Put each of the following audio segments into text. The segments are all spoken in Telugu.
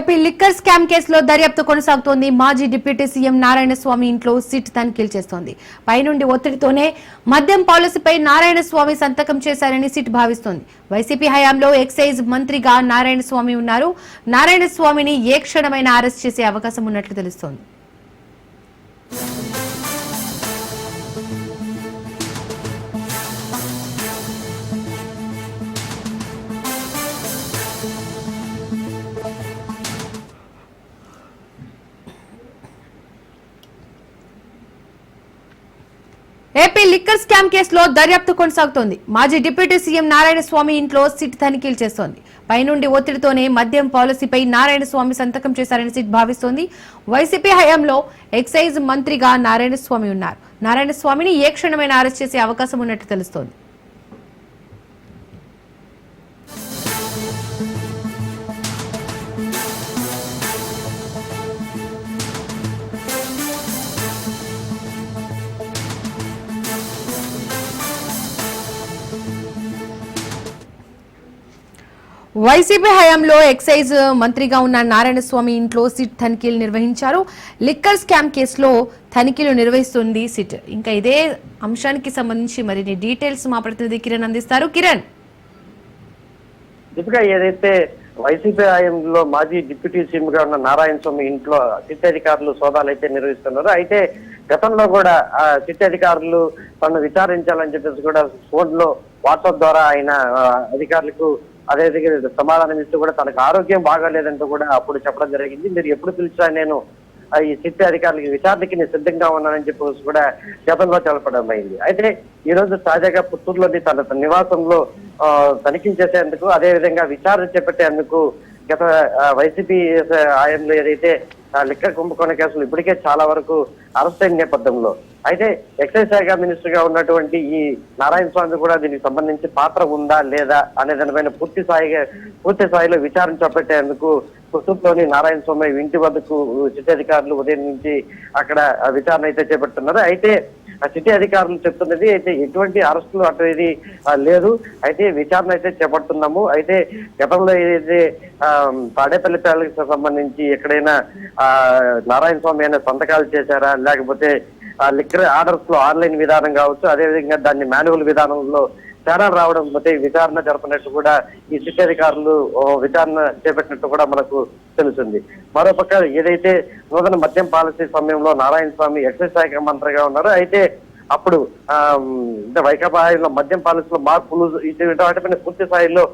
ఏపీ లిక్కర్ స్కామ్ కేసులో దర్యాప్తు కొనసాగుతోంది. మాజీ డిప్యూటీ సీఎం నారాయణ స్వామి ఇంట్లో సిట్ తనిఖీలు చేస్తోంది. పైనుండి ఒత్తిడితోనే మద్యం పాలసీపై నారాయణ స్వామి సంతకం చేశారని సిట్ భావిస్తోంది. వైసీపీ హయాంలో ఎక్సైజ్ మంత్రిగా నారాయణ స్వామి ఉన్నారు. నారాయణ స్వామిని ఏ క్షణమైనా అరెస్ట్ చేసే అవకాశం ఉన్నట్లు తెలుస్తోంది. ఏపీ లిక్కర్ స్కామ్ కేసులో దర్యాప్తు కొనసాగుతోంది. మాజీ డిప్యూటీ సీఎం నారాయణ స్వామి ఇంట్లో సిట్ తనిఖీలు చేస్తోంది. పైనుండి ఒత్తిడితోనే మద్యం పాలసీపై నారాయణ స్వామి సంతకం చేశారని సిట్ భావిస్తోంది. వైసీపీ హయాంలో ఎక్సైజ్ మంత్రిగా నారాయణ స్వామి ఉన్నారు. నారాయణ స్వామిని ఏ క్షణమైనా అరెస్ట్ చేసే అవకాశం ఉన్నట్టు తెలుస్తోంది. వైసీపీ హయాంలో ఎక్సైజ్ మంత్రిగా ఉన్న నారాయణ స్వామి ఇంట్లో సిట్ తనిఖీలు నిర్వహించారు. లిక్కర్ స్కామ్ కేసులో తనిఖీలు నిర్వహిస్తుంది సిట్. ఇంకా ఇదే అంశానికి సంబంధించి మరిన్ని డీటెయిల్స్ మా ప్రతినిధి కిరణ్ అందిస్తారు. కిరణ్. దీపిక ఏదైతే వైసీపీ హయాంలో మాజీ డిప్యూటీ సీఎం గా ఉన్న నారాయణ స్వామి ఇంట్లో సిట్ అధికారులు సోదాలు అయితే నిర్వహిస్తున్నారు అయితే గతంలో కూడా ఆ సిట్ అధికారులు తను విచారించాలని చెప్పేసి కూడా ఫోన్లో వాట్సాప్ ద్వారా ఆయన అధికారులకు అదేవిధంగా సమాధానం ఇస్తూ కూడా తనకు ఆరోగ్యం బాగాలేదంటూ కూడా అప్పుడు చెప్పడం జరిగింది. మీరు ఎప్పుడు పిలిచినా నేను ఆ, ఈ సిట్ అధికారులకి విచారణకి నేను సిద్ధంగా ఉన్నానని చెప్పేసి కూడా గతంలో తెలపడం అయింది. అయితే ఈ రోజు తాజాగా పుత్తూరులోని తన తన నివాసంలో తనిఖీ చేసేందుకు అదే విధంగా విచారణ చేపట్టేందుకు గత వైసీపీ ఆయంలో ఏదైతే లిక్కర్ కుంభకోణ కేసులు ఇప్పటికే చాలా వరకు అరెస్ట్ అయిన నేపథ్యంలో. అయితే ఎక్సైజ్ శాఖ మినిస్టర్గా ఉన్నటువంటి ఈ నారాయణ స్వామి కూడా దీనికి సంబంధించి పాత్ర ఉందా లేదా అనే దానిపైన పూర్తి స్థాయిగా పూర్తి స్థాయిలో విచారణ చేపట్టేందుకు కుటుంబంలోని నారాయణ స్వామి ఇంటి వద్దకు చిట్టాధికారులు అధికారులు ఉదయం నుంచి అక్కడ విచారణ అయితే చేపడుతున్నారు. అయితే సిటీ అధికారులు చెప్తున్నది అయితే ఎటువంటి అరెస్టులు అటు ఇది లేదు. అయితే విచారణ అయితే చేపడుతున్నాము. అయితే గతంలో ఏదైతే ఆ, తాడేపల్లి సంబంధించి ఎక్కడైనా నారాయణ స్వామి అయినా సంతకాలు చేశారా? లేకపోతే ఆ లిక్కర్ ఆర్డర్స్లో ఆన్లైన్ విధానం కావచ్చు. అదేవిధంగా దాన్ని మాన్యువల్ విధానంలో తేడా రావడం బట్టి విచారణ జరపనట్టు కూడా ఈ సిట్ అధికారులు విచారణ చేపట్టినట్టు కూడా మనకు తెలుస్తుంది. మరోపక్క ఏదైతే నూతన మద్యం పాలసీ సమయంలో నారాయణ స్వామి ఎక్సైజ్ శాఖ మంత్రిగా ఉన్నారు అయితే అప్పుడు అంటే వైకాపా హాయిలో మద్యం పాలసీలో మార్పులు వాటిపైన పూర్తి స్థాయిలో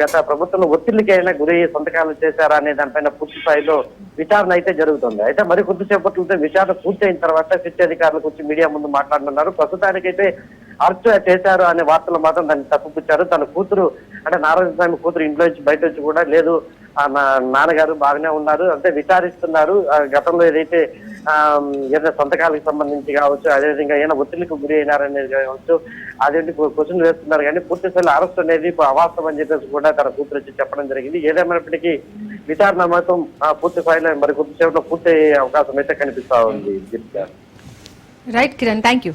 గత ప్రభుత్వం ఒత్తిడికి అయినా గురయ్యే సంతకాలు చేశారా అనే దానిపైన పూర్తి స్థాయిలో విచారణ అయితే జరుగుతుంది. అయితే మరి కొద్దిసేపట్లో విచారణ పూర్తయిన తర్వాత సిట్ అధికారులకు వచ్చి మీడియా ముందు మాట్లాడుతున్నారు. ప్రస్తుతానికైతే అరెస్ట్ చేశారు అనే వార్తలు మాత్రం దాన్ని తప్పుపుచ్చారు తన కూతురు అంటే నారాయణ స్వామి కూతురు ఇంట్లో నుంచి బయట వచ్చి కూడా లేదు. నాన్నగారు బాగానే ఉన్నారు. అంటే విచారిస్తున్నారు. ఆ గతంలో ఏదైతే ఆ ఏదైనా సంతకాలకు సంబంధించి కావచ్చు అదేవిధంగా ఏమైనా ఒత్తిడికి గురి అయినారనేది కావచ్చు అదేంటి క్వశ్చన్ వేస్తున్నారు. కానీ పూర్తి స్థాయిలో అరెస్ట్ అనేది అవాస్తవం అని చెప్పేసి కూడా తన కూతురు వచ్చి చెప్పడం జరిగింది. ఏదేమైనప్పటికీ విచారణ మాత్రం పూర్తి స్థాయిలో మరి కొద్దిసేపట్లో పూర్తి అయ్యే అవకాశం అయితే కనిపిస్తా ఉంది. రైట్ కిరణ్ థ్యాంక్ యూ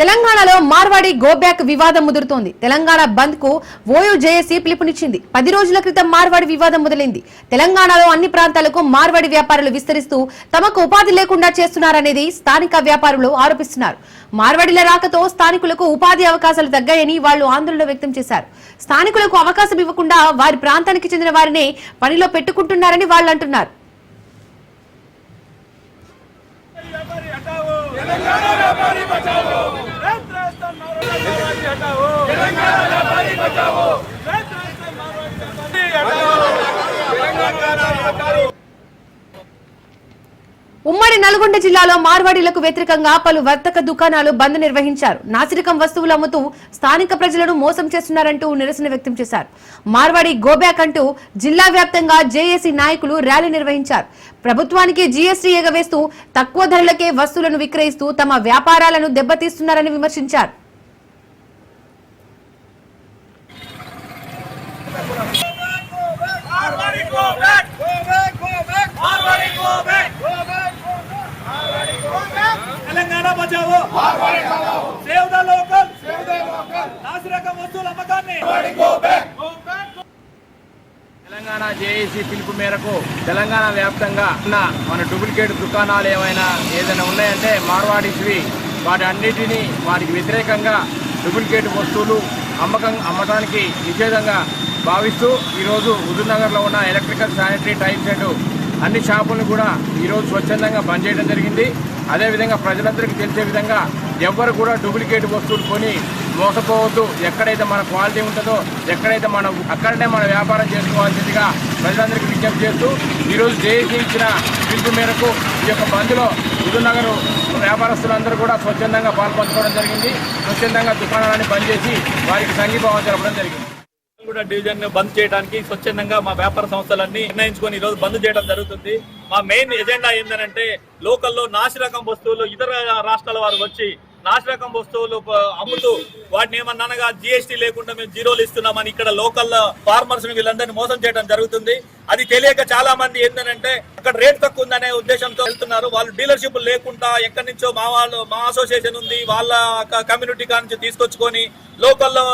తెలంగాణలో మార్వాడి గోబ్యాక్ వివాదం ముదురుతోంది. తెలంగాణ బంద్కు ఓయూ జేఏసీ పిలుపునిచ్చింది. పది రోజుల క్రితం మార్వాడి వివాదం మొదలైంది. తెలంగాణలో అన్ని ప్రాంతాలకు మార్వాడి వ్యాపారులు విస్తరిస్తూ తమకు ఉపాధి లేకుండా చేస్తున్నారనేది స్థానిక వ్యాపారులు ఆరోపిస్తున్నారు. మార్వాడిల రాకతో స్థానికులకు ఉపాధి అవకాశాలు తగ్గాయని వాళ్ళు ఆందోళన వ్యక్తం చేశారు. స్థానికులకు అవకాశం ఇవ్వకుండా వారి ప్రాంతానికి చెందిన వారినే పనిలో పెట్టుకుంటున్నారని వాళ్ళు అంటున్నారు. ఉమ్మడి నల్గొండ జిల్లాలో మార్వాడీలకు వ్యతిరేకంగా పలు వర్తక దుకాణాలు బంద్ నిర్వహించారు. నాసిరకం వస్తువులు అమ్ముతూ స్థానిక ప్రజలను మోసం చేస్తున్నారంటూ నిరసన వ్యక్తం చేశారు. మార్వాడి గోబ్యాక్ అంటూ జిల్లా వ్యాప్తంగా జేఏసీ నాయకులు ర్యాలీ నిర్వహించారు. ప్రభుత్వానికి జీఎస్టీ ఎగవేస్తూ తక్కువ ధరలకే వస్తువులను విక్రయిస్తూ తమ వ్యాపారాలను దెబ్బతీస్తున్నారని విమర్శించారు. తెలంగాణ బచావో. సేవ్ ద లోకల్ నాసిరకం వస్తువుల అమ్మకాన్ని. జేఏసీ పిలుపు మేరకు తెలంగాణ వ్యాప్తంగా ఉన్న మన డూప్లికేట్ దుకాణాలు ఏమైనా ఏదైనా ఉన్నాయంటే మార్వాడీస్వి వాటి అన్నిటినీ వాటికి వ్యతిరేకంగా డూప్లికేట్ వస్తువులు అమ్మకం అమ్మటానికి నిషేధంగా భావిస్తూ ఈరోజు హుజూర్నగర్లో ఉన్న ఎలక్ట్రికల్ శానిటరీ టైల్స్ అండ్ అన్ని షాపులను కూడా ఈరోజు స్వచ్ఛందంగా బంద్ చేయడం జరిగింది. అదేవిధంగా ప్రజలందరికీ తెలిసే విధంగా ఎవ్వరు కూడా డూప్లికేట్ వస్తువులు కొని మోసపోవద్దు. ఎక్కడైతే మన క్వాలిటీ ఉంటుందో ఎక్కడైతే మనం అక్కడనే మన వ్యాపారం చేసుకోవాల్సిందిగా ప్రజలందరికీ విజ్ఞప్తి చేస్తూ ఈరోజు జేఏసీ ఇచ్చిన పిలుపు మేరకు ఈ యొక్క బంద్లో హుజూర్నగర్ వ్యాపారస్తులందరూ కూడా స్వచ్ఛందంగా పాల్పంచుకోవడం జరిగింది. స్వచ్ఛందంగా దుకాణాలని బంద్ చేసి వారికి సంఘీభావం జరపడం జరిగింది. కూడా డివిజన్ బంద్ చేయడానికి స్వచ్ఛందంగా మా వ్యాపార సంస్థలన్నీ నిర్ణయించుకొని ఈరోజు రోజు బంద్ చేయడం జరుగుతుంది. మా మెయిన్ ఎజెండా ఏంటంటే లోకల్లో నాసిరకం వస్తువులు ఇతర రాష్ట్రాల వారు వచ్చి నాసిరకం వస్తువులు అమ్ముతూ వాటిని ఏమన్నానగా జిఎస్టీ లేకుండా మేము జీరోలు ఇస్తున్నామని ఇక్కడ లోకల్ ఫార్మర్స్ని వీళ్ళందరినీ మోసం చేయడం జరుగుతుంది. అది తెలియక చాలా మంది ఏంటంటే అక్కడ రేట్ తక్కువ ఉందనే ఉద్దేశంతో వెళ్తున్నారు. వాళ్ళు డీలర్షిప్ లేకుండా ఎక్కడి నుంచో మా వాళ్ళు మా అసోసియేషన్ ఉంది వాళ్ళ కమ్యూనిటీ కా నుంచి తీసుకొచ్చుకొని లోకల్లో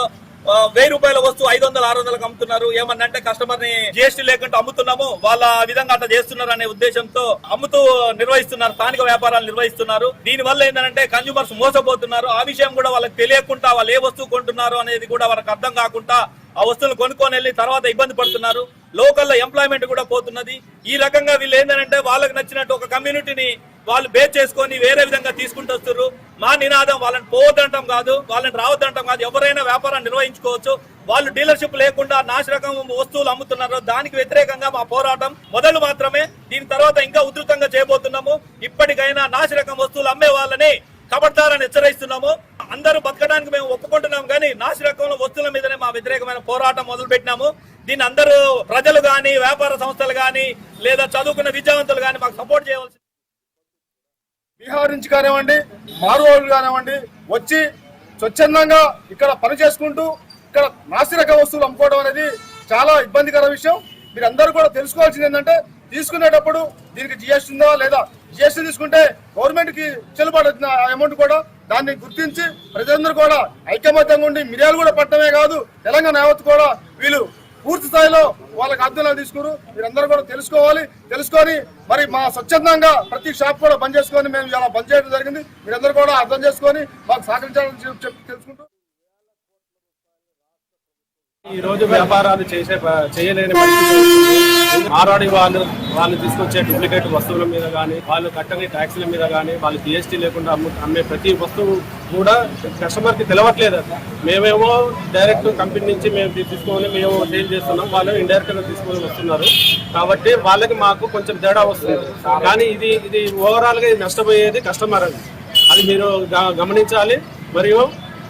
వెయ్యి రూపాయల వస్తువు ఐదు వందలు ఆరు వందలకు అమ్ముతున్నారు. ఏమన్నంటే కస్టమర్ని జిఎస్టీ లేకుండా అమ్ముతున్నాము. వాళ్ళ విధంగా అట్లా చేస్తున్నారు అనే ఉద్దేశంతో అమ్ముతూ నిర్వహిస్తున్నారు. స్థానిక వ్యాపారాలు నిర్వహిస్తున్నారు. దీని వల్ల ఏంటంటే కన్జ్యూమర్స్ మోసపోతున్నారు. ఆ విషయం కూడా వాళ్ళకి తెలియకుండా వాళ్ళు ఏ వస్తువు కొంటున్నారు అనేది కూడా వాళ్ళకి అర్థం కాకుండా ఆ వస్తువులు కొనుక్కొని వెళ్ళి తర్వాత ఇబ్బంది పడుతున్నారు. లోకల్లో ఎంప్లాయ్మెంట్ కూడా పోతున్నది. ఈ రకంగా వీళ్ళు ఏంటంటే వాళ్ళకి నచ్చినట్టు ఒక కమ్యూనిటీని వాళ్ళు బేస్ చేసుకొని వేరే విధంగా తీసుకుంటూ వస్తున్నారు మా నినాదం వాళ్ళని పోవద్దంటాం కాదు వాళ్ళని రావద్దంటాం కాదు. ఎవరైనా వ్యాపారం నిర్వహించుకోవచ్చు. వాళ్ళు డీలర్షిప్ లేకుండా నాశరకం వస్తువులు అమ్ముతున్నారు. దానికి వ్యతిరేకంగా మా పోరాటం మొదలు మాత్రమే. దీని తర్వాత ఇంకా ఉధృతంగా చేయబోతున్నాము. ఇప్పటికైనా నాశరకం వస్తువులు అమ్మే వాళ్ళని కబడ్దారని హెచ్చరిస్తున్నాము. అందరూ బతకడానికి మేము ఒప్పుకుంటున్నాం కానీ నాశరకంలో వస్తువుల మీదనే మా వ్యతిరేకమైన పోరాటం మొదలు పెట్టినాము దీన్ని అందరూ ప్రజలు గాని వ్యాపార సంస్థలు కానీ లేదా చదువుకున్న విద్యావంతులు కానీ మాకు సపోర్ట్ చేయవలసి బీహార్ నుంచి కానివ్వండి మారువాళ్ళు కానివ్వండి వచ్చి స్వచ్ఛందంగా ఇక్కడ పని చేసుకుంటూ ఇక్కడ నాసిరక వస్తువులు అమ్ముకోవడం అనేది చాలా ఇబ్బందికర విషయం. మీరందరూ కూడా తెలుసుకోవాల్సింది ఏంటంటే తీసుకునేటప్పుడు దీనికి జిఎస్టీ ఉందా లేదా? జిఎస్టీ తీసుకుంటే గవర్నమెంట్కి చెల్లుబాటు అవుతున్న అమౌంట్ కూడా దాన్ని గుర్తించి ప్రజలందరూ కూడా ఐకమత్యంగా ఉండి మిరియాలు కూడా పట్టడమే కాదు తెలంగాణ యావత్ కూడా వీళ్ళు పూర్తి స్థాయిలో వాళ్ళకి అర్థంలో తీసుకురు మీరందరూ కూడా తెలుసుకోవాలి. తెలుసుకొని మరి మా స్వచ్ఛందంగా ప్రతి షాప్ కూడా బంద్ చేసుకొని మేము ఇలా బంద్ చేయడం జరిగింది. మీరందరూ కూడా అర్థం చేసుకొని మాకు సహకరించాలని చెప్పి తెలుసుకుంటూ ఈ రోజు వ్యాపారాలు చేసే చేయలేని మారాడి వాళ్ళు వాళ్ళు తీసుకొచ్చే డూప్లికేట్ వస్తువుల మీద కానీ వాళ్ళు కట్టని ట్యాక్సీల మీద కానీ వాళ్ళు జిఎస్టీ లేకుండా అమ్మే ప్రతి వస్తువు కూడా కస్టమర్కి తెలవట్లేదు అది మేమేమో డైరెక్ట్ కంపెనీ నుంచి మేము తీసుకొని మేము సేల్ చేస్తున్నాం వాళ్ళు ఇండైరెక్ట్గా తీసుకొని వస్తున్నారు. కాబట్టి వాళ్ళకి మాకు కొంచెం తేడా వస్తుంది. కానీ ఇది ఇది ఓవరాల్గా ఇది నష్టపోయేది కస్టమర్ అది అది మీరు గ- గమనించాలి. మరియు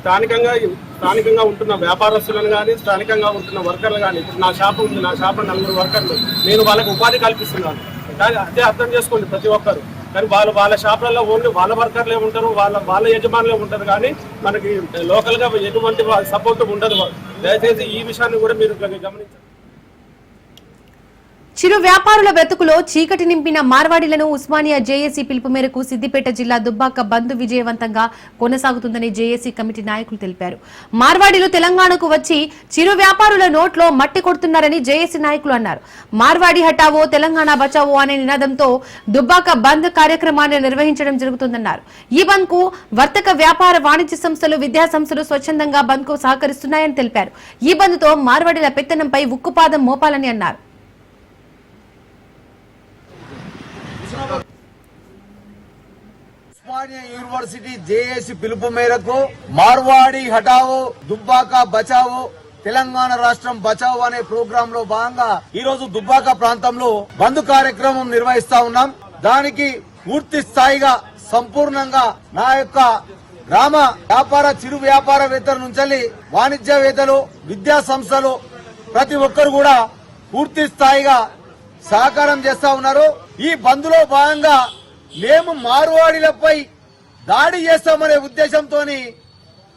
స్థానికంగా స్థానికంగా ఉంటున్న వ్యాపారస్తులను కానీ స్థానికంగా ఉంటున్న వర్కర్లు కానీ ఇప్పుడు నా షాప్ ఉంది నా షాప్ నలుగురు వర్కర్లు నేను వాళ్ళకి ఉపాధి కల్పిస్తున్నాను. కానీ అదే అర్థం చేసుకోండి ప్రతి ఒక్కరు. కానీ వాళ్ళు వాళ్ళ షాపులలో ఓన్లీ వాళ్ళ వర్కర్లే ఉంటారు వాళ్ళ వాళ్ళ యజమానులే ఉంటారు కానీ మనకి లోకల్గా ఎటువంటి సపోర్ట్ ఉండదు. దయచేసి ఈ విషయాన్ని కూడా మీరు గమనించారు చిరు వ్యాపారుల బ్రతుకులో చీకటి నింపిన మార్వాడీలను ఉస్మానియా జేఏసీ పిలుపు మేరకు సిద్దిపేట జిల్లా దుబ్బాక బంద్ విజయవంతంగా కొనసాగుతుందని జేఏసీ కమిటీ నాయకులు తెలిపారు. మార్వాడీలు తెలంగాణకు వచ్చి చిరు వ్యాపారుల నోట్లో మట్టి కొడుతున్నారని జేఏసీ నాయకులు అన్నారు. మార్వాడి హటావో తెలంగాణ బచావో అనే నినాదంతో దుబ్బాక బంద్ కార్యక్రమాన్ని నిర్వహించడం జరుగుతుందన్నారు. ఈ బంద్కు వర్తక వ్యాపార వాణిజ్య సంస్థలు విద్యా సంస్థలు స్వచ్ఛందంగా బంద్కు సహకరిస్తున్నాయని తెలిపారు. ఈ బంద్తో మార్వాడీల పెత్తనంపై ఉక్కుపాదం మోపాలని అన్నారు. ఉస్మానియా యూనివర్సిటీ జేఏసీ పిలుపు మేరకు మార్వాడి హటావో దుబ్బాక బచావో తెలంగాణ రాష్ట్రం బచావో అనే ప్రోగ్రామ్లో భాగంగా ఈ రోజు దుబ్బాక ప్రాంతంలో బంద్ కార్యక్రమం నిర్వహిస్తా ఉన్నాం. దానికి పూర్తి స్థాయిగా సంపూర్ణంగా నా యొక్క గ్రామ వ్యాపార చిరు వ్యాపారవేత్తల నుంచి వాణిజ్యవేత్తలు విద్యా సంస్థలు ప్రతి ఒక్కరు కూడా పూర్తి స్థాయిగా సహకారం చేస్తా ఉన్నారు. ఈ బంద్లో భాగంగా మేము మారువాడిలపై దాడి చేస్తామనే ఉద్దేశంతో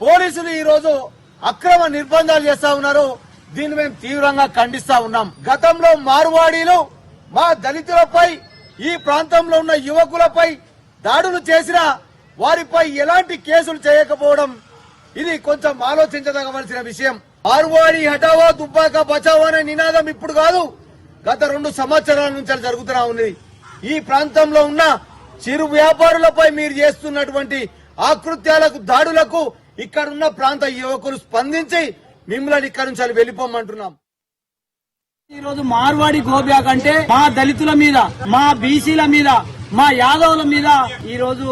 పోలీసులు ఈరోజు అక్రమ నిర్బంధాలు చేస్తా ఉన్నారు. దీన్ని మేము తీవ్రంగా ఖండిస్తా ఉన్నాం. గతంలో మార్వాడీలు మా దళితులపై ఈ ప్రాంతంలో ఉన్న యువకులపై దాడులు చేసిన వారిపై ఎలాంటి కేసులు చేయకపోవడం ఇది కొంచెం ఆలోచించదగవలసిన విషయం. మార్వాడి హఠావా దుబ్బాక బచావో అనే నినాదం ఇప్పుడు కాదు గత రెండు సంవత్సరాల నుంచి జరుగుతున్నా ఉంది. ఈ ప్రాంతంలో ఉన్న చిరు వ్యాపారులపై మీరు చేస్తున్నటువంటి ఆకృత్యాలకు దాడులకు ఇక్కడ ఉన్న ప్రాంత యువకులు స్పందించి మిమ్మల్ని ఇక్కడ నుంచి వెళ్ళిపోమంటున్నాం. ఈ రోజు మార్వాడి గోబ్యా కంటే మా దళితుల మీద మా బీసీల మీద మా యాదవుల మీద ఈ రోజు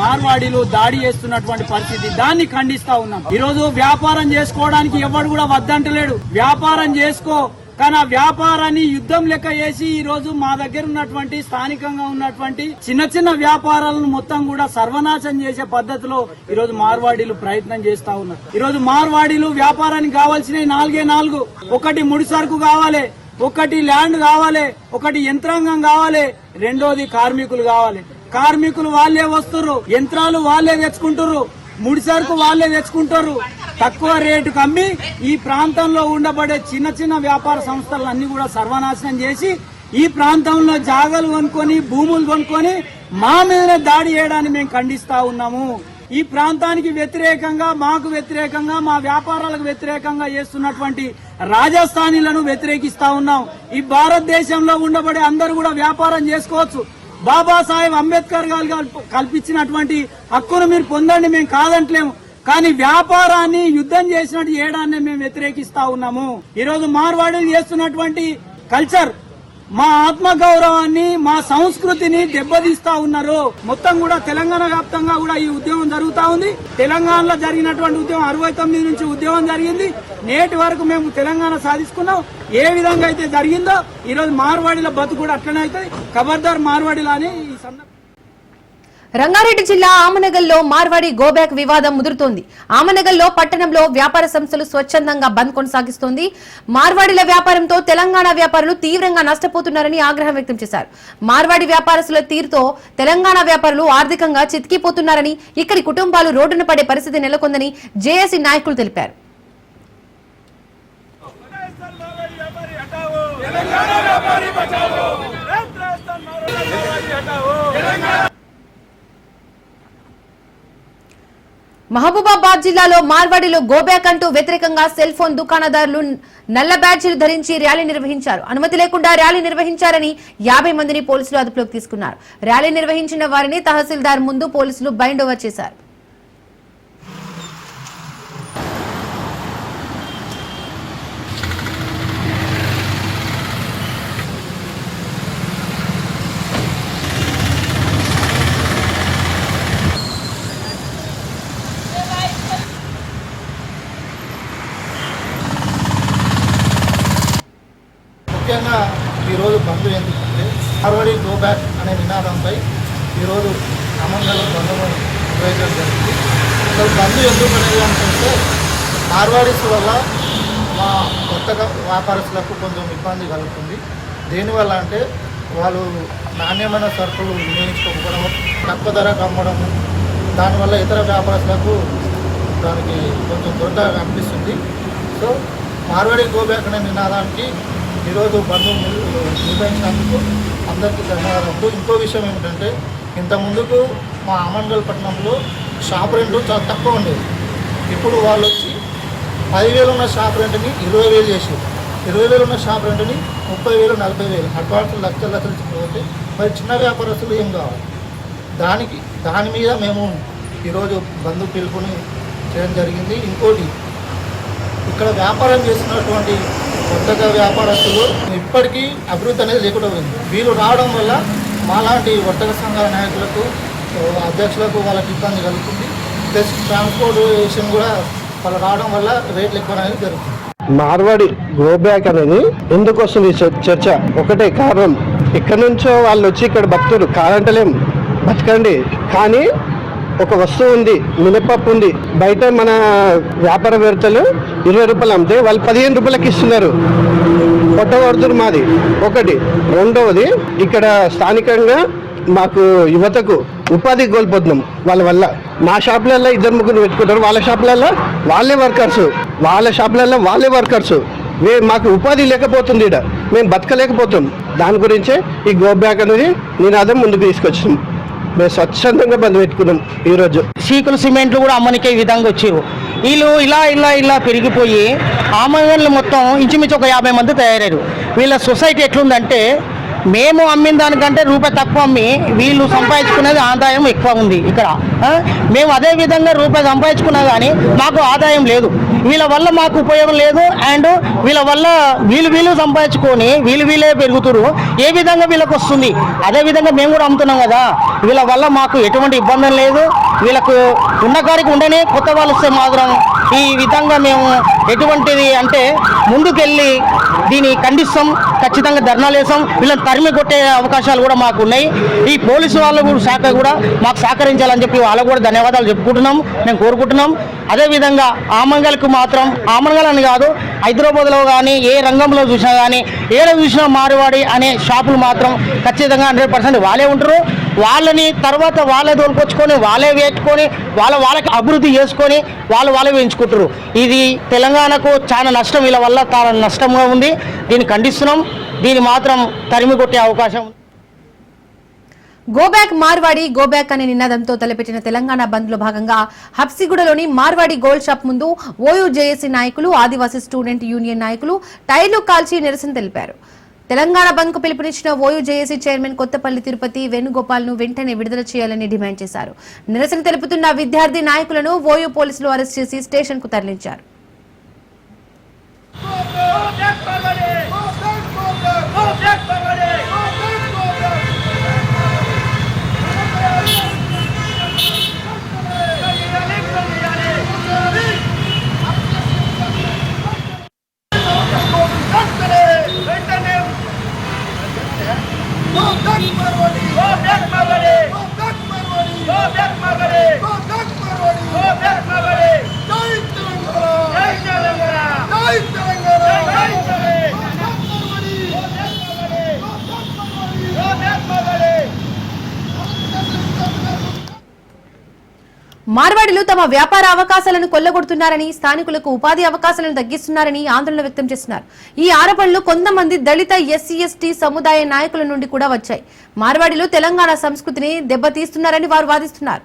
మార్వాడీలు దాడి చేస్తున్నటువంటి పరిస్థితి. దాన్ని ఖండిస్తా ఉన్నాం. ఈ రోజు వ్యాపారం చేసుకోవడానికి ఎవరు కూడా వద్దంటలేడు. వ్యాపారం చేసుకో కానీ ఆ వ్యాపారాన్ని యుద్ధం లెక్క చేసి ఈ రోజు మా దగ్గర ఉన్నటువంటి స్థానికంగా ఉన్నటువంటి చిన్న చిన్న వ్యాపారాలను మొత్తం కూడా సర్వనాశం చేసే పద్ధతిలో ఈ రోజు మార్వాడీలు ప్రయత్నం చేస్తా ఉన్నారు. ఈ రోజు మార్వాడీలు వ్యాపారానికి కావాల్సినవి నాలుగే నాలుగు. ఒకటి ముడి సరుకు కావాలి ఒకటి ల్యాండ్ కావాలి ఒకటి యంత్రాంగం కావాలి రెండోది కార్మికులు కావాలి. కార్మికులు వాళ్ళే వస్తుర్రు యంత్రాలు వాళ్ళే తెచ్చుకుంటుర్రు. ముడి సరుకు వాళ్ళే తెచ్చుకుంటారు. తక్కువ రేటుకు అమ్మి ఈ ప్రాంతంలో ఉండబడే చిన్న చిన్న వ్యాపార సంస్థలన్నీ కూడా సర్వనాశనం చేసి ఈ ప్రాంతంలో జాగాలు కొనుక్కొని భూములు కొనుక్కొని మా మీదనే దాడి చేయడాన్ని మేము ఖండిస్తా ఉన్నాము. ఈ ప్రాంతానికి వ్యతిరేకంగా మాకు వ్యతిరేకంగా మా వ్యాపారాలకు వ్యతిరేకంగా చేస్తున్నటువంటి రాజస్థానీలను వ్యతిరేకిస్తా ఉన్నాం. ఈ భారతదేశంలో ఉండబడే అందరూ కూడా వ్యాపారం చేసుకోవచ్చు. బాబాసాహెబ్ అంబేద్కర్ గారు కల్పించినటువంటి హక్కును మీరు పొందండి మేము కాదంటలేము. కానీ వ్యాపారాన్ని యుద్ధం చేసినట్టు చేయడాన్ని మేము వ్యతిరేకిస్తా ఉన్నాము. ఈరోజు మార్వాడీలు చేస్తున్నటువంటి కల్చర్ మా ఆత్మ గౌరవాన్ని మా సంస్కృతిని దెబ్బతీస్తా ఉన్నారు. మొత్తం కూడా తెలంగాణ వ్యాప్తంగా కూడా ఈ ఉద్యమం జరుగుతా ఉంది. తెలంగాణలో జరిగినటువంటి ఉద్యమం అరవై తొమ్మిది నుంచి ఉద్యమం జరిగింది. నేటి వరకు మేము తెలంగాణ సాధించుకున్నాం. ఏ విధంగా అయితే జరిగిందో ఈరోజు మార్వాడిలో బతు కూడా అట్లనే అవుతుంది. ఖబర్దార్ మార్వాడిలో అని ఈ సందర్భంగా రంగారెడ్డి జిల్లా ఆమనగల్లో మార్వాడి గోబ్యాక్ వివాదం ముదురుతోంది. ఆమనగల్లో పట్టణంలో వ్యాపార సంస్థలు స్వచ్ఛందంగా బంద్ కొనసాగిస్తోంది. మార్వాడిల వ్యాపారంతో తెలంగాణ వ్యాపారులు తీవ్రంగా నష్టపోతున్నారని ఆగ్రహం వ్యక్తం చేశారు. మార్వాడి వ్యాపారస్తుల తీరుతో తెలంగాణ వ్యాపారులు ఆర్థికంగా చితికిపోతున్నారని ఇక్కడి కుటుంబాలు రోడ్డున పడే పరిస్థితి నెలకొందని జేఏసీ నాయకులు తెలిపారు. మహబూబాబాద్ జిల్లాలో మార్వాడిలో గోబ్యాక్ అంటూ వ్యతిరేకంగా సెల్ ఫోన్ దుకాణదారులు నల్ల బ్యాడ్జీలు ధరించి ర్యాలీ నిర్వహించారు. అనుమతి లేకుండా ర్యాలీ నిర్వహించారని యాభై మందిని పోలీసులు అదుపులోకి తీసుకున్నారు. ర్యాలీ నిర్వహించిన వారిని తహసీల్దార్ ముందు పోలీసులు బైండ్ ఓవర్ చేశారు ముఖ్యంగా ఈరోజు బంద్ ఎందుకంటే గో బ్యాక్ అనే నినాదంపై ఈరోజు అమంగళం బంధు నిర్వహించడం జరిగింది. అసలు బంధు ఎందుకు అనేది అనుకుంటే మార్వాడీస్ వల్ల మా కొత్తగా వ్యాపారస్తులకు కొంచెం ఇబ్బంది కలుగుతుంది. దేనివల్ల అంటే వాళ్ళు నాణ్యమైన సరుకులు వినియోగించుకోకపోవడం తక్కువ ధరకు అమ్మడం దానివల్ల ఇతర వ్యాపారస్తులకు దానికి కొంచెం దొరక అనిపిస్తుంది. సో మార్వాడి గోబ్యాక్ అనే నినాదానికి ఈరోజు బంధు నిర్వహించినందుకు అందరికీ ధన్యవాదాలు. ఇంకో విషయం ఏమిటంటే ఇంత ముందుకు మా అమన్గల్ పట్టణంలో షాప్ రెంట్లు చాలా తక్కువ ఉండేది. ఇప్పుడు వాళ్ళు వచ్చి పదివేలు ఉన్న షాప్ రెంట్ని ఇరవై వేలు చేసారు ఇరవై వేలు ఉన్న షాప్ రెంట్ని ముప్పై వేలు నలభై వేలు. అడ్వాన్స్ లక్షల లక్షలు ఇచ్చిపోతే మరి చిన్న వ్యాపారస్తులు ఏం కావాలి? దానికి దాని మీద మేము ఈరోజు బంధు పిలుపుని చేయడం జరిగింది. ఇంకోటి ఇక్కడ వ్యాపారం చేసినటువంటి కొత్తగా వ్యాపారస్తులు ఇప్పటికీ అభివృద్ధి అనేది లేకుండా పోయింది. వీళ్ళు రావడం వల్ల మాలాంటి వర్తక సంఘాల నాయకులకు అధ్యక్షులకు వాళ్ళకి ఇబ్బంది కలుగుతుంది. ప్లస్ ట్రాన్స్పోర్ట్ విషయం కూడా వాళ్ళు రావడం వల్ల రేట్లు ఎక్కువ అనేది జరుగుతుంది మార్వాడి గోబ్యాక్ అనేది ఎందుకు వస్తుంది చర్చ? ఒకటే కారణం. ఎక్కడి నుంచో వాళ్ళు వచ్చి ఇక్కడ భక్తులు కాదంటలేం. బతకండి. కానీ ఒక వస్తువు ఉంది మినపప్పు ఉంది. బయట మన వ్యాపారవేత్తలు ఇరవై రూపాయలు అమ్మితే వాళ్ళు పదిహేను రూపాయలకి ఇస్తున్నారు. పొట్టవర్తులు మాది. ఒకటి. రెండవది ఇక్కడ స్థానికంగా మాకు యువతకు ఉపాధి కోల్పోతున్నాం వాళ్ళ వల్ల. మా షాపులలో ఇద్దరు ముగ్గురు పెట్టుకుంటారు. వాళ్ళ షాపులలో వాళ్ళే వర్కర్స్. వాళ్ళ షాపులలో వాళ్ళే వర్కర్స్. వే మాకు ఉపాధి లేకపోతుంది ఇక్కడ మేము బతకలేకపోతాం దాని గురించే ఈ గో బ్యాక్ అనేది నినాదం ముందుకు తీసుకొచ్చినాం మేము స్వచ్ఛందంగా బంద్ పెట్టుకున్నాం ఈరోజు. సీకులు సిమెంట్లు కూడా అమ్మనికే ఈ విధంగా వచ్చారు వీళ్ళు ఇలా ఇలా ఇలా పెరిగిపోయి ఆమగన్లు మొత్తం ఇంచుమించు ఒక యాభై మంది తయారయ్యారు. వీళ్ళ సొసైటీ ఎట్లుందంటే మేము అమ్మిన దానికంటే రూపాయి తక్కువ అమ్మి వీళ్ళు సంపాదించుకునేది ఆదాయం ఎక్కువ ఉంది ఇక్కడ. మేము అదే విధంగా రూపాయి సంపాదించుకున్నా కానీ మాకు ఆదాయం లేదు. వీళ్ళ వల్ల మాకు ఉపయోగం లేదు అండ్ వీళ్ళ వల్ల వీళ్ళు వీళ్ళు సంపాదించుకొని వీళ్ళు వీళ్ళే పెరుగుతురు. ఏ విధంగా వీళ్ళకి వస్తుంది? అదే విధంగా మేము కూడా అమ్ముతున్నాం కదా. వీళ్ళ వల్ల మాకు ఎటువంటి ఇబ్బంది లేదు. వీళ్ళకు ఉన్న కాడికి ఉండనే కొత్త వాళ్ళు వస్తే మాత్రం ఈ విధంగా మేము ఎటువంటిది అంటే ముందుకెళ్ళి దీన్ని ఖండిస్తాం ఖచ్చితంగా ధర్నాలు వేస్తాం. వీళ్ళని తరిమి కొట్టే అవకాశాలు కూడా మాకు ఉన్నాయి. ఈ పోలీసు వాళ్ళ కూడా శాఖ కూడా మాకు సహకరించాలని చెప్పి వాళ్ళకు కూడా ధన్యవాదాలు చెప్పుకుంటున్నాం. మేము కోరుకుంటున్నాం. అదేవిధంగా ఆమంగల్కు మాత్రం ఆమంగల్ అని కాదు హైదరాబాద్లో కానీ ఏ రంగంలో చూసినా కానీ ఏడ చూసినా మారువాడి అనే షాపులు మాత్రం ఖచ్చితంగా హండ్రెడ్ పర్సెంట్ వాళ్ళే ఉంటారు. వాళ్ళని తర్వాత వాళ్ళే తోలుకొచ్చుకొని వాళ్ళే వేసుకొని వాళ్ళ వాళ్ళకి అభివృద్ధి చేసుకొని వాళ్ళు వాళ్ళే వేయించుకుంటారు ఇది తెలంగాణకు చాలా నష్టం. వీళ్ళ వల్ల చాలా నష్టంగా ఉంది. దీన్ని ఖండిస్తున్నాం. దీన్ని మాత్రం తరిమి కొట్టే అవకాశం గోబ్యాక్ మార్వాడి గోబ్యాక్ అనే నినాదంతో తలపెట్టిన తెలంగాణ బంద్లో భాగంగా హబ్సిగూడలోని మార్వాడి గోల్డ్ షాప్ ముందు ఓయూ నాయకులు ఆదివాసీ స్టూడెంట్ యూనియన్ నాయకులు టైర్లు కాల్చి నిరసన తెలిపారు. తెలంగాణ బంద్కు పిలుపునిచ్చిన OU JAC chairman Kothapalli Tirupathi వేణుగోపాల్ను వెంటనే విడుదల చేయాలని డిమాండ్ చేశారు నిరసన తెలుపుతున్న విద్యార్థి నాయకులను ఓయూ పోలీసులు అరెస్ట్ చేసి స్టేషన్కు తరలించారు స్టేషన్కు తరలించారు మార్వాడిలు తమ వ్యాపార అవకాశాలను కొల్లగొడుతున్నారని స్థానికులకు ఉపాధి అవకాశాలను తగ్గిస్తున్నారని ఆందోళన వ్యక్తం చేస్తున్నారు. ఈ ఆరోపణలు కొంతమంది దళిత ఎస్సీ ఎస్టీ సముదాయ నాయకుల నుండి కూడా వచ్చాయి. మార్వాడిలు తెలంగాణ సంస్కృతిని దెబ్బతీస్తున్నారని వారు వాదిస్తున్నారు.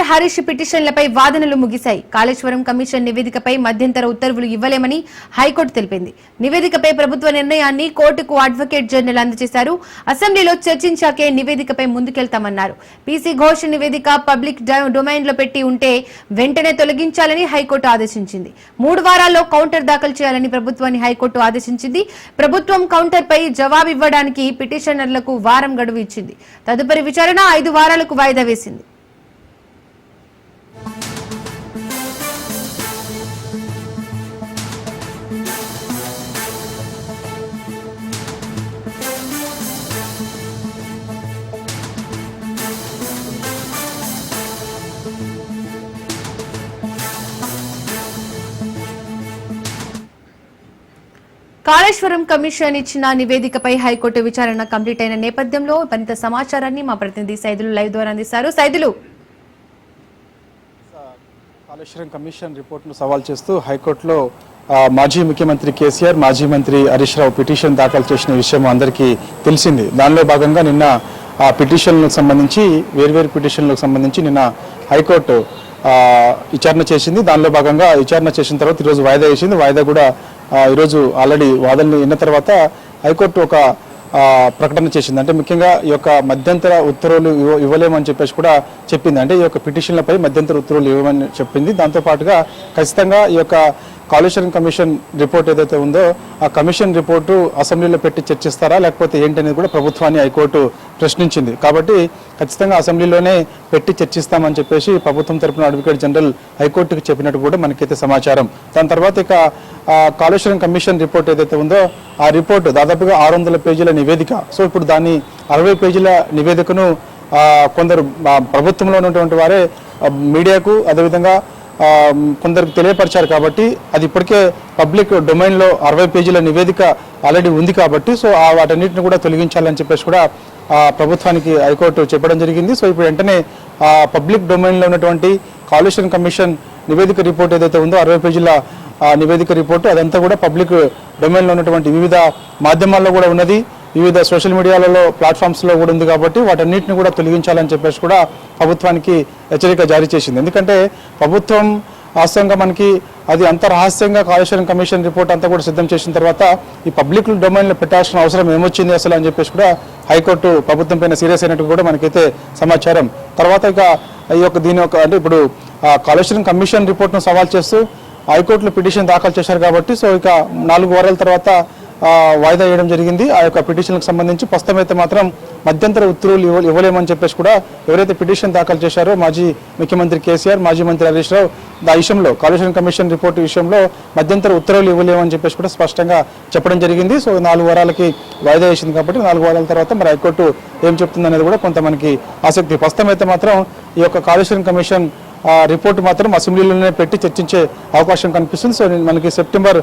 కేసీఆర్ హరీష్ పిటిషన్లపై వాదనలు ముగిశాయి. కాళేశ్వరం కమిషన్ నివేదికపై మధ్యంతర ఉత్తర్వులు ఇవ్వలేమని హైకోర్టు తెలిపింది. నివేదికపై ప్రభుత్వ నిర్ణయాన్ని కోర్టుకు అడ్వకేట్ జనరల్ అందజేశారు. అసెంబ్లీలో చర్చించాకే నివేదికపై ముందుకెళ్తామన్నారు. పీసీ ఘోష్ నివేదిక పబ్లిక్ డొమైన్లో పెట్టి ఉంటే వెంటనే తొలగించాలని హైకోర్టు ఆదేశించింది. మూడు వారాల్లో కౌంటర్ దాఖలు చేయాలని ప్రభుత్వాన్ని హైకోర్టు ఆదేశించింది. ప్రభుత్వం కౌంటర్ పై జవాబివ్వడానికి పిటిషనర్లకు వారం గడువు ఇచ్చింది. తదుపరి విచారణ ఐదు వారాలకు వాయిదా వేసింది. కాళేశ్వరం కమిషన్ ఇచ్చిన నివేదికపై హైకోర్టు విచారణ కంప్లీట్ అయిన నేపథ్యంలో మరింత సమాచారాన్ని మా ప్రతినిధి సైదులు లైవ్ ద్వారా అందిస్తారు. సైదులు! కాళేశ్వరం కమిషన్ రిపోర్ట్ను సవాల్ చేస్తూ హైకోర్టులో మాజీ ముఖ్యమంత్రి కేసీఆర్ మాజీ మంత్రి హరీష్ రావు పిటిషన్ దాఖలు చేసిన విషయం అందరికీ తెలిసింది. దానిలో భాగంగా నిన్న ఆ పిటిషన్లకు సంబంధించి వేర్వేరు పిటిషన్లకు సంబంధించి నిన్న హైకోర్టు విచారణ చేసింది. దానిలో భాగంగా విచారణ చేసిన తర్వాత ఈరోజు వాయిదా వేసింది. వాయిదా కూడా ఈరోజు ఆల్రెడీ వాదనలు విన్న తర్వాత హైకోర్టు ఒక ప్రకటన చేసింది. అంటే ముఖ్యంగా ఈ యొక్క మధ్యంతర ఉత్తర్వులు ఇవ్వ ఇవ్వలేమని చెప్పేసి కూడా చెప్పింది. అంటే ఈ యొక్క పిటిషన్లపై మధ్యంతర ఉత్తర్వులు ఇవ్వమని చెప్పింది. దాంతో పాటుగా ఖచ్చితంగా ఈ యొక్క కాలుష్యం కమిషన్ రిపోర్ట్ ఏదైతే ఉందో ఆ కమిషన్ రిపోర్టు అసెంబ్లీలో పెట్టి చర్చిస్తారా లేకపోతే ఏంటనేది కూడా ప్రభుత్వాన్ని హైకోర్టు ప్రశ్నించింది. కాబట్టి ఖచ్చితంగా అసెంబ్లీలోనే పెట్టి చర్చిస్తామని చెప్పేసి ప్రభుత్వం తరపున అడ్వకేట్ జనరల్ హైకోర్టుకి చెప్పినట్టు కూడా మనకైతే సమాచారం. దాని తర్వాత ఇక కాళేశ్వరం కమిషన్ రిపోర్ట్ ఏదైతే ఉందో ఆ రిపోర్ట్ దాదాపుగా ఆరు వందల పేజీల నివేదిక. సో ఇప్పుడు దాన్ని అరవై పేజీల నివేదికను కొందరు ప్రభుత్వంలో ఉన్నటువంటి వారే మీడియాకు అదేవిధంగా కొందరికి తెలియపరిచారు కాబట్టి అది ఇప్పటికే పబ్లిక్ డొమైన్లో అరవై పేజీల నివేదిక ఆల్రెడీ ఉంది కాబట్టి సో ఆ వాటన్నిటిని కూడా తొలగించాలని చెప్పేసి కూడా ప్రభుత్వానికి హైకోర్టు చెప్పడం జరిగింది. సో ఇప్పుడు వెంటనే ఆ పబ్లిక్ డొమైన్లో ఉన్నటువంటి కాలుష్యం కమిషన్ నివేదిక రిపోర్ట్ ఏదైతే ఉందో అరవై పేజీల నివేదిక రిపోర్టు అదంతా కూడా పబ్లిక్ డొమైన్లో ఉన్నటువంటి వివిధ మాధ్యమాల్లో కూడా ఉన్నది. వివిధ సోషల్ మీడియాలలో ప్లాట్ఫామ్స్లో కూడా ఉంది కాబట్టి వాటన్నిటిని కూడా తొలగించాలని చెప్పేసి కూడా ప్రభుత్వానికి హెచ్చరిక జారీ చేసింది. ఎందుకంటే ప్రభుత్వం వాస్తవంగా మనకి అది అంత రహస్యంగా కాళేశ్వరం కమిషన్ రిపోర్ట్ అంతా కూడా సిద్ధం చేసిన తర్వాత ఈ పబ్లిక్ డొమైన్లో పెట్టాల్సిన అవసరం ఏమొచ్చింది అసలు అని చెప్పేసి కూడా హైకోర్టు ప్రభుత్వం పైన సీరియస్ అయినట్టు కూడా మనకైతే సమాచారం. తర్వాత ఇక ఈ యొక్క దీని యొక్క అంటే ఇప్పుడు కాళేశ్వరం కమిషన్ రిపోర్ట్ను సవాల్ చేస్తూ హైకోర్టులో పిటిషన్ దాఖలు చేశారు కాబట్టి సో ఇక నాలుగు వారాల తర్వాత వాయిదా వేయడం జరిగింది. ఆ యొక్క పిటిషన్కి సంబంధించి ప్రస్తుతం అయితే మాత్రం మధ్యంతర ఉత్తర్వులు ఇవ్వ ఇవ్వలేమని చెప్పేసి కూడా ఎవరైతే పిటిషన్ దాఖలు చేశారో మాజీ ముఖ్యమంత్రి కేసీఆర్ మాజీ మంత్రి హరీష్ రావు ఆ విషయంలో కాలుష్యం కమిషన్ రిపోర్టు విషయంలో మధ్యంతర ఉత్తర్వులు ఇవ్వలేమని చెప్పేసి కూడా స్పష్టంగా చెప్పడం జరిగింది. సో నాలుగు వారాలకి వాయిదా వేసింది కాబట్టి నాలుగు వారాల తర్వాత మరి హైకోర్టు ఏం చెప్తుంది అనేది కూడా కొంత మనకి ఆసక్తి. ప్రస్తుతం అయితే మాత్రం ఈ యొక్క కాలుష్యం కమిషన్ రిపోర్ట్ మాత్రం అసెంబ్లీలోనే పెట్టి చర్చించే అవకాశం కనిపిస్తుంది. సో మనకి సెప్టెంబర్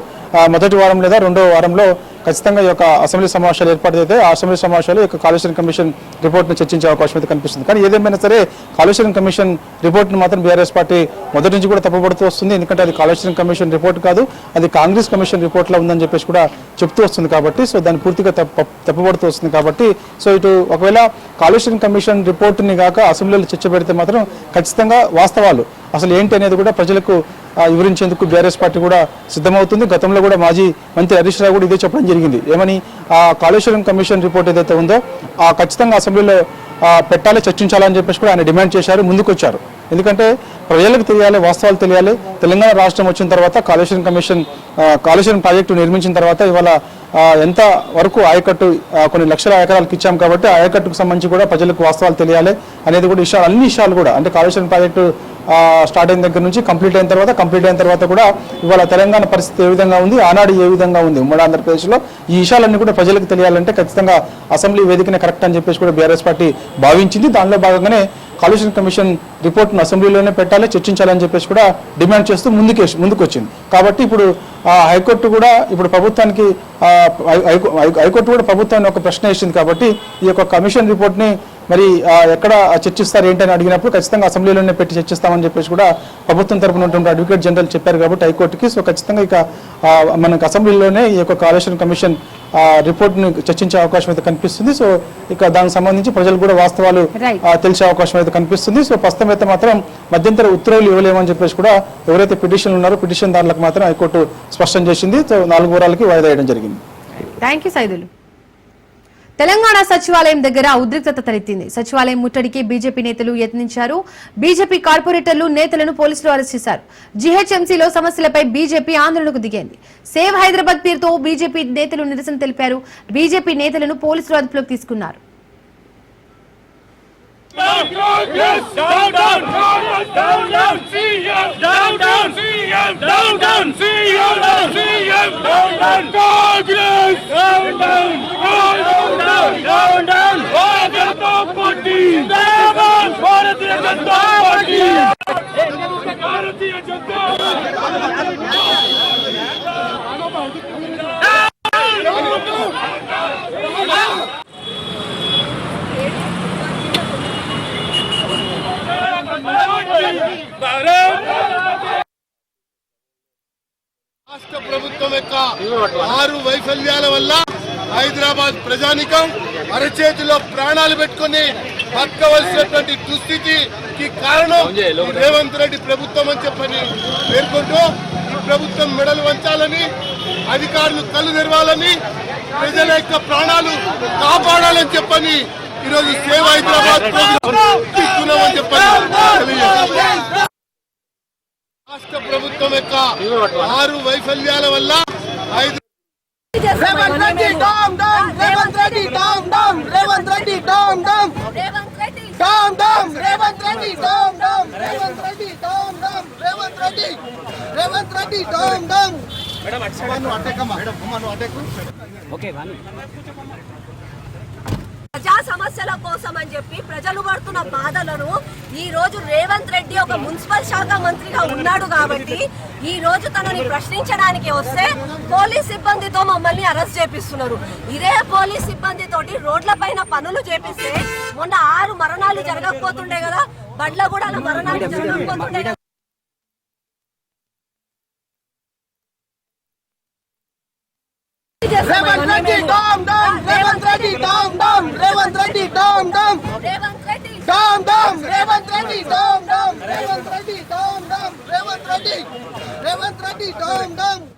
మొదటి వారం లేదా రెండో వారంలో ఖచ్చితంగా ఈ యొక్క అసెంబ్లీ సమావేశాలు ఏర్పాటైతే ఆ అసెంబ్లీ సమావేశాలు ఈ యొక్క కాలుష్యం కమిషన్ రిపోర్ట్ను చర్చించే అవకాశం అయితే కనిపిస్తుంది. కానీ ఏదేమైనా సరే కాలుష్యం కమిషన్ రిపోర్ట్ను మాత్రం బీఆర్ఎస్ పార్టీ మొదటి నుంచి కూడా తప్పబడుతూ వస్తుంది. ఎందుకంటే అది కాలుష్యం కమిషన్ రిపోర్ట్ కాదు అది కాంగ్రెస్ కమిషన్ రిపోర్ట్లో ఉందని చెప్పేసి కూడా చెప్తూ వస్తుంది కాబట్టి సో దాన్ని పూర్తిగా తప్ప తప్పబడుతూ వస్తుంది కాబట్టి సో ఇటు ఒకవేళ కాలుష్యం కమిషన్ రిపోర్టుని కాక అసెంబ్లీలో చర్చ పెడితే మాత్రం ఖచ్చితంగా వాస్తవాలు. అసలు ఏంటి అనేది కూడా ప్రజలకు వివరించేందుకు బీఆర్ఎస్ పార్టీ కూడా సిద్ధమవుతుంది. గతంలో కూడా మాజీ మంత్రి హరీష్ రావు కూడా ఇదే చెప్పడం జరిగింది. ఏమని ఆ కాళేశ్వరం కమిషన్ రిపోర్ట్ ఏదైతే ఉందో ఆ ఖచ్చితంగా అసెంబ్లీలో పెట్టాలి చర్చించాలని చెప్పేసి కూడా ఆయన డిమాండ్ చేశారు ముందుకొచ్చారు. ఎందుకంటే ప్రజలకు తెలియాలి వాస్తవాలు తెలియాలి. తెలంగాణ రాష్ట్రం వచ్చిన తర్వాత కాళేశ్వరం కమిషన్ కాళేశ్వరం ప్రాజెక్టు నిర్మించిన తర్వాత ఇవాళ ఎంత వరకు ఆయకట్టు కొన్ని లక్షల ఎకరాలకు ఇచ్చాం కాబట్టి ఆయకట్టుకు సంబంధించి కూడా ప్రజలకు వాస్తవాలు తెలియాలి అనేది కూడా విషయాలు అన్ని విషయాలు కూడా అంటే కాళేశ్వరం ప్రాజెక్టు స్టార్ట్ అయిన దగ్గర నుంచి కంప్లీట్ అయిన తర్వాత కంప్లీట్ అయిన తర్వాత కూడా ఇవాళ తెలంగాణ పరిస్థితి ఏ విధంగా ఉంది ఆనాడు ఏ విధంగా ఉంది? ఉమ్మడి ఆంధ్రప్రదేశ్లో ఈ విషయాలన్నీ కూడా ప్రజలకు తెలియాలంటే ఖచ్చితంగా అసెంబ్లీ వేదికనే కరెక్ట్ అని చెప్పేసి కూడా బీఆర్ఎస్ పార్టీ భావించింది. దానిలో భాగంగానే కాలుష్యం కమిషన్ రిపోర్ట్ను అసెంబ్లీలోనే పెట్టాలి చర్చించాలని చెప్పేసి కూడా డిమాండ్ చేస్తూ ముందుకే ముందుకొచ్చింది. కాబట్టి ఇప్పుడు హైకోర్టు కూడా ఇప్పుడు ప్రభుత్వానికి హైకోర్టు కూడా ప్రభుత్వాన్ని ఒక ప్రశ్న వేసింది కాబట్టి ఈ యొక్క కమిషన్ రిపోర్ట్ని మరి ఎక్కడ చర్చిస్తారు ఏంటని అడిగినప్పుడు ఖచ్చితంగా అసెంబ్లీలోనే పెట్టి చర్చిస్తామని చెప్పేసి కూడా ప్రభుత్వం తరపున ఉన్నటువంటి అడ్వకేట్ జనరల్ చెప్పారు కాబట్టి హైకోర్టుకి. సో ఖచ్చితంగా ఇక మనకు అసెంబ్లీలోనే ఈ యొక్క కాళేశ్వరం కమిషన్ రిపోర్ట్ని చర్చించే అవకాశం అయితే కనిపిస్తుంది. సో ఇక దానికి సంబంధించి ప్రజలు కూడా వాస్తవాలు తెలిసే అవకాశం అయితే కనిపిస్తుంది. సో ప్రస్తుతం అయితే మాత్రం మధ్యంతర ఉత్తర్వులు ఇవ్వలేమని చెప్పేసి కూడా ఎవరైతే పిటిషన్ ఉన్నారో పిటిషన్ దారులకు మాత్రం హైకోర్టు స్పష్టం చేసింది. సో నాలుగు వారాలకి వాయిదా వేయడం జరిగింది. థ్యాంక్ యూ సైదులు తెలంగాణ సచివాలయం దగ్గర ఉద్రిక్తత తలెత్తింది. సచివాలయం ముట్టడికి బీజేపీ నేతలు యత్నించారు. బీజేపీ కార్పొరేటర్లు నేతలను పోలీసులు అరెస్ట్ చేశారు. జీహెచ్ఎంసీలో సమస్యలపై బీజేపీ ఆందోళనకు దిగింది. సేవ్ హైదరాబాద్ పేరుతో బీజేపీ నేతలు నిరసన తెలిపారు. బీజేపీ నేతలను పోలీసులు అదుపులోకి తీసుకున్నారు. రాష్ట్ర ప్రభుత్వం యొక్క ఆరు వైఫల్యాల వల్ల హైదరాబాద్ ప్రజానికం అరచేతిలో ప్రాణాలు పెట్టుకుని బతకవలసినటువంటి దుస్థితికి కారణం రేవంత్ రెడ్డి ప్రభుత్వం అని చెప్పని పేర్కొంటూ ఈ ప్రభుత్వం మెడలు వంచాలని అధికారులు కళ్ళు తెరవాలని ప్రజల యొక్క ప్రాణాలు కాపాడాలని చెప్పని ఈరోజు సేవ హైదరాబాద్ తీసుకున్నామని చెప్పని. రాష్ట్ర ప్రభుత్వం యొక్క ఆరు వైఫల్యాల వల్ల Hyderabad Revanth Reddy down down Revanth Reddy down down Revanth Reddy down down down down Revanth Reddy down down Revanth Reddy down down Revanth Reddy Revanth Reddy down down madam అటెక్కమ్మా? Madam అటెక్కు. ప్రజా సమస్యల కోసం అని చెప్పి ప్రజలు పడుతున్న బాధలను ఈ రోజు రేవంత్ రెడ్డి ఒక మున్సిపల్ శాఖ మంత్రిగా ఉన్నాడు కాబట్టి ఈ రోజు తనని ప్రశ్నించడానికి వస్తే పోలీస్ సిబ్బందితో మమ్మల్ని అరెస్ట్ చేపిస్తున్నారు. ఇదే పోలీస్ సిబ్బంది తోటి రోడ్ల పైన పనులు చేపిస్తే మొన్న ఆరు మరణాలు జరగకపోతుండే కదా బండ్ల కూడా మరణాలు జరగకపోతుండే కదా. Revanth Reddy dam dam dam Revanth Reddy dam dam Revanth Reddy dam dam Revanth Reddy Revanth Reddy dam dam